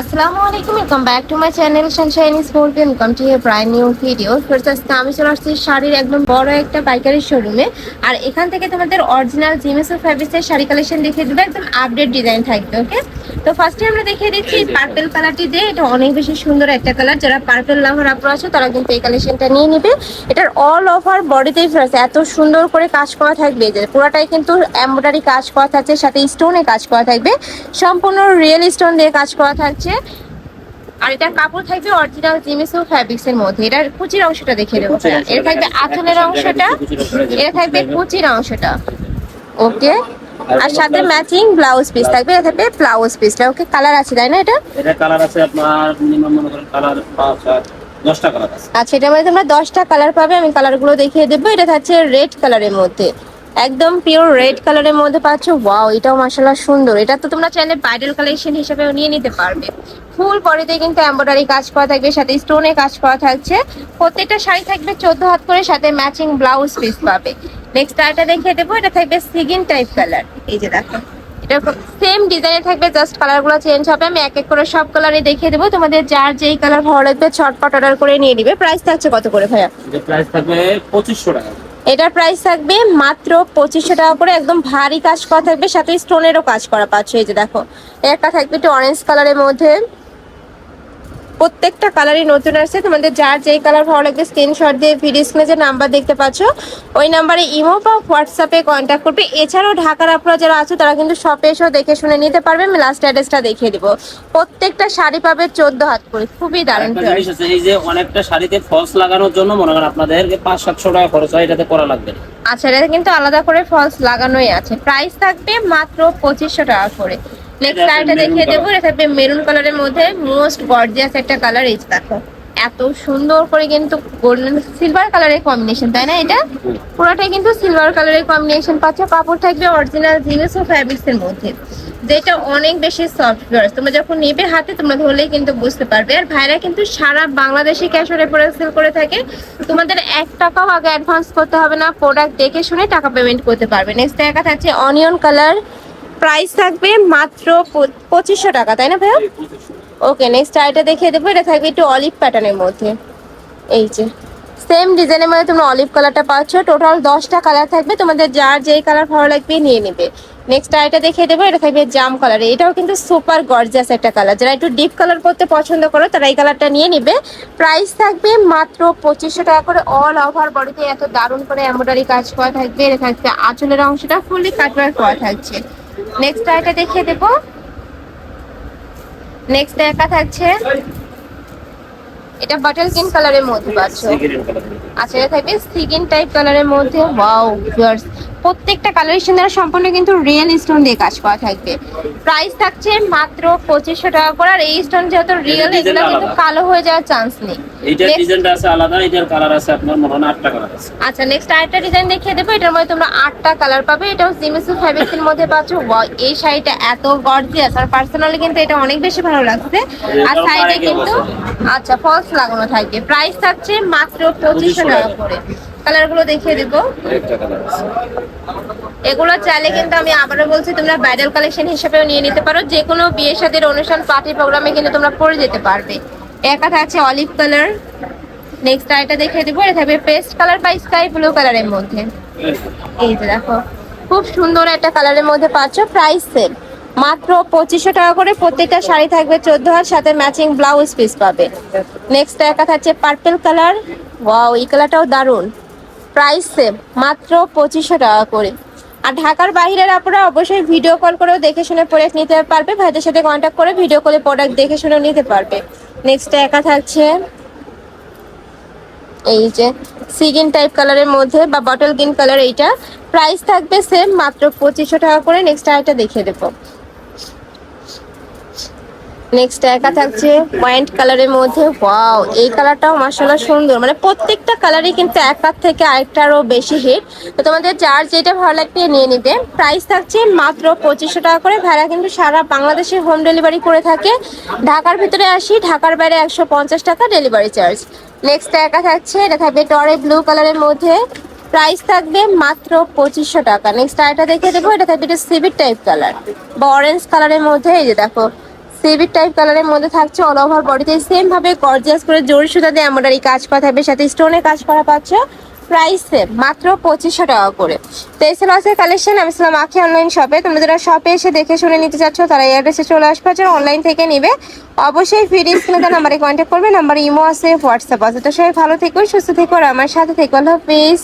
আসসালামু আলাইকুম welcome back to my channel Sunshine Sport welcome to a প্রায় new video first আজকে আমি চলে আসছি শাড়ির একদম বড় একটা পাইকারি শোরুমে আর এখান থেকে তোমাদের অরিজিনাল জিমেসো ফ্যাব্রিক্সের শাড়ি কালেকশন দেখিয়ে দেবে, একদম আপডেট ডিজাইন থাকবে ওকে তো ফার্স্টে আমরা দেখিয়ে দিচ্ছি পার্পেল কালারটি দিয়ে। এটা অনেক বেশি সুন্দর একটা কালার যারা পার্পেল লাভার আপু আছে তারা কিন্তু এই কালেকশনটা নিয়ে নেবে। এটার অল ওভার বডিতেই ফ্রেশ এত সুন্দর করে কাজ করা থাকবে যে পুরোটাই কিন্তু এমব্রয়ডারি কাজ করা থাকছে সাথে স্টোনে কাজ করা থাকবে। সম্পূর্ণ রিয়েল স্টোন দিয়ে কাজ করা থাকছে। আর এটার কাপড় থাকবে অরিজিনাল জিমিসো ফ্যাব্রিক্স এর মধ্যে। এটার কুচির অংশটা দেবো। কুচির এটা থাকবে আঁচলের অংশটা এটা থাকবে কুচির অংশটা। ওকে আর সাথে ম্যাচিং ব্লাউজ পিস থাকবে এটা থাকবে ব্লাউজ পিসটা ওকে কালার আছে তাই না এটা? এটা কালার আছে আপনার মিনিমাম মনে করেন কালার পাঁচ সাত দশটা কালার আছে। আচ্ছা এটা মধ্যে তোমরা দশটা কালার পাবে আমি কালারগুলো দেখিয়ে দেবো। এটা থাকছে রেড কালারের মধ্যে। একদম পিওর রেড কালারের মধ্যে পাচ্ছ। ওয়াও এটাও মাসাল্লাহ সুন্দর। এটা তো তোমরা চাইলে ব্রাইডাল কালেকশন হিসেবেও নিয়ে নিতে পারবে। ফুল বডিতে কিন্তু এমব্রয়ডারি কাজ করা থাকবে সাথে স্টোনে কাজ করা থাকছে। প্রত্যেকটা শাড়ি থাকবে চোদ্দ হাত করে সাথে ম্যাচিং ব্লাউজ পিস পাবে। নেক্সট আরেকটা দেখিয়ে দেবো এটা থাকবে সিগিন টাইপ কালার এই যে দেখো। এটা সেম ডিজাইনে থাকবে জাস্ট কালারগুলো চেঞ্জ হবে। আমি এক এক করে সব কালারই দেখিয়ে দেবো। তোমাদের যার যেই কালার ভালো লাগবে ছটপট অর্ডার করে নিয়ে নিবে। প্রাইস থাকছে কত করে ভাইয়া? প্রাইস থাকবে পঁচিশশো টাকা। এটার প্রাইস থাকবে মাত্র পঁচিশশো টাকা করে। একদম ভারী কাজ করা থাকবে সাথে স্টোনেরও কাজ করা পাচ্ছ। এই যে দেখো একটা থাকবে একটু অরেঞ্জ কালারের মধ্যে। প্রত্যেকটা কালারই নতুন আসছে। তোমাদের যার যেই কালার ভালো লাগবে স্ক্রিনশট দিয়ে ভিডিও স্ক্রিনে যে নাম্বার দেখতে পাচ্ছ ওই নাম্বারে ইমো বা হোয়াটসঅ্যাপে কন্ট্যাক্ট করবে। এছাড়াও ঢাকার আপনারা যারা আছে তারা কিন্তু শপে এসেও দেখে শুনে নিতে পারবে। আমি লাস্ট অ্যাড্রেসটা দেখিয়ে দিব। প্রত্যেকটা শাড়ি পাবে চোদ্দ হাত করে। খুবই দারুণ এই যে অনেকটা শাড়িতে ফলস লাগানোর জন্য মনে করেন আপনাদের পাঁচ সাতশো টাকা খরচ হয় এটাতে করা লাগবে আচ্ছা এটা কিন্তু আলাদা করে ফলস লাগানোই আছে। প্রাইস থাকবে মাত্র পঁচিশশো টাকা করে। নেক্সট maroon দেখিয়ে দেবো। এটা থাকবে মেরুন কালারের মধ্যে মোস্ট গর্জিয়াস একটা কালার এই দেখো। এত সুন্দর করে কিন্তু গোল্ডেন সিলভার কালারের কম্বিনেশন তাই না এটা? পুরোটাই কিন্তু সিলভার কালারের কম্বিনেশন পাচ্ছ। কাপড় থাকবে অরিজিনাল জিনিস ও ফ্যাব্রিক্স এর মধ্যে। যেটা অনেক বেশি সফট তোমরা যখন নেবে হাতে তোমরা ধরলেই কিন্তু বুঝতে পারবে। আর ভাইরা কিন্তু সারা বাংলাদেশে ক্যাশ অন সেল করে থাকে। তোমাদের এক টাকাও আগে অ্যাডভান্স করতে হবে না। প্রোডাক্ট দেখে শুনে টাকা পেমেন্ট করতে পারবে। নেক্সট একা থাকছে অনিয়ন কালার প্রাইস থাকবে মাত্র পঁচিশশো টাকা, তাই না ভাইয়া? ওকে নেক্সট আইটা দেখিয়ে দেবো। এটা থাকবে একটু অলিভ প্যাটার্নের মধ্যে। এই যে সেম ডিজাইনের মধ্যে তোমরা অলিভ কালারটা পাচ্ছ। টোটাল দশটা কালার থাকবে। তোমাদের যার যেই কালার ভালো লাগবে নিয়ে নেবে। নেক্সট আইটা দেখিয়ে দেবো। এটা থাকবে জাম কালার এটাও কিন্তু সুপার গর্জিয়াস একটা কালার যারা একটু ডিপ কালার করতে পছন্দ করো, তারা এই কালারটা নিয়ে নেবে। প্রাইস থাকবে মাত্র পঁচিশশো টাকা করে। অল ওভার বডিতে এত দারুণ করে এমব্রয়ডারি কাজ করা থাকবে। এটা থাকবে আঁচলের অংশটা ফুললি কাটওয়ার্ক করা থাকছে। নেক্সট আইটা দেখিয়ে দেবো। নেক্সট একা থাকছে। এটা বাটার গ্রিন কালারের মধ্যে পাচ্ছ। আচ্ছা এটা থাকবে স্কিন টাইপ কালারের মধ্যে। ওয়াও ভিউয়ার্স প্রত্যেকটা কালারেশন দ্বারা সম্পূর্ণ কিন্তু রিয়েল স্টোন দিয়ে কাজ করা থাকবে। প্রাইস থাকছে মাত্র পঁচিশশো টাকা করে আর এই স্টোন যেহেতু রিয়েল এগুলো কিন্তু কালো হয়ে যাওয়ার চান্স নেই। এইটার ডিজাইনটা আছে আলাদা এটার কালার আছে আপনার মনে হয় আটটা কালার আছে। আচ্ছা নেক্সট আরেকটা ডিজাইন দেখিয়ে দেবো এটার মধ্যে তোমরা আটটা কালার পাবে। এটাও জিমিসু ফ্যাব্রিক্সের মধ্যে পাচ্ছ। এই শাড়িটা এত গর্জিয়াস আর পার্সোনালি কিন্তু এটা অনেক বেশি ভালো লাগছে। আর সাইডে কিন্তু আচ্ছা ফলস লাগানো থাকবে। প্রাইস থাকছে মাত্র পঁচিশশো টাকা। করে। কালারগুলো দেখিয়ে দেবো। আছে এগুলো চাইলে কিন্তু আমি আবারও বলছি, তোমরা ব্রাইডাল কালেকশন হিসেবেও নিয়ে নিতে পারো। যে কোনো বিয়ে শাদীর অনুষ্ঠান পার্টি প্রোগ্রামে কিন্তু তোমরা পরে যেতে পারবে। একা থাকছে অলিভ কালার নেক্সট আইটা দেখে দেবো। এটা থাকবে পেস্ট কালার বা স্কাই ব্লু কালারের মধ্যে। এই যে দেখো, খুব সুন্দর একটা কালারের মধ্যে পাচ্ছ প্রাইস সেম মাত্র পঁচিশশো টাকা করে প্রত্যেকটা শাড়ি থাকবে চোদ্দ হাজার সাথে ম্যাচিং ব্লাউজ পিস পাবে। নেক্সট একা থাকছে পার্পেল কালার ওয়াও এই কালারটাও দারুণ। প্রাইস সেম মাত্র পঁচিশশো টাকা করে। আর ঢাকার বাইরের আপনারা অবশ্যই ভিডিও কল করেও দেখে শুনে প্রোডাক্ট নিতে পারবে। ভাইদের সাথে কন্ট্যাক্ট করে ভিডিও কলে প্রোডাক্ট দেখে শুনেও নিতে পারবে। নেক্সট একা থাকছে। এই যে সিগিন টাইপ কালারের মধ্যে বা বটল গ্রিন কালার এইটা। প্রাইস থাকবে সেম মাত্র পঁচিশশো টাকা করে। নেক্সট আরেকটা দেখিয়ে দেবো। নেক্সট একা থাকছে ওয়াইন্ট কালারের মধ্যে। ওয়াও এই কালারটাও মার্শাল্লাহ সুন্দর। মানে প্রত্যেকটা কালারই কিন্তু একার থেকে আরেকটারও বেশি হিট তো তোমাদের যার যেটা ভালো লাগবে নিয়ে নিবে। প্রাইস থাকছে মাত্র পঁচিশশো টাকা করে। ভাড়া কিন্তু সারা বাংলাদেশে হোম ডেলিভারি করে থাকে। ঢাকার ভিতরে আসি, ঢাকার বাইরে একশো পঞ্চাশ টাকা ডেলিভারি চার্জ নেক্সট একা থাকছে, এটা থাকবে টরে ব্লু কালারের মধ্যে। প্রাইস থাকবে মাত্র পঁচিশশো টাকা। নেক্সট আরেকটা দেখে দেবো, এটা থাকবে একটু সিভিট টাইপ কালার বা অরেঞ্জ কালারের মধ্যে, এই যে দেখো। সিভিক টাইপ কালারের মধ্যে থাকছে অল ওভার বডিতে সেম ভাবে গর্জিয়াস করে জরি সুতা দিয়ে এমব্রয়ডারি কাজ করা থাকবে, সাথে স্টোনে কাজ করা পাচ্ছ। প্রাইস সেম মাত্র পঁচিশশো টাকা করে। তো এই লসের কালেকশন আমি ছিলাম আখি অনলাইন শপে তোমরা যারা শপে এসে দেখে শুনে নিতে চাচ্ছ, তারা অ্যাড্রেসে চলে আসবে যারা অনলাইন থেকে নিবে। অবশ্যই ফ্রি স্ক্রিনে নাম্বারে কন্ট্যাক্ট করবে নাম্বার ইমো আছে হোয়াটসঅ্যাপ আছে। তো সবাই ভালো থেকো, সুস্থ থেকো, আর আমার সাথে থেকো। আল্লাহ হাফিজ।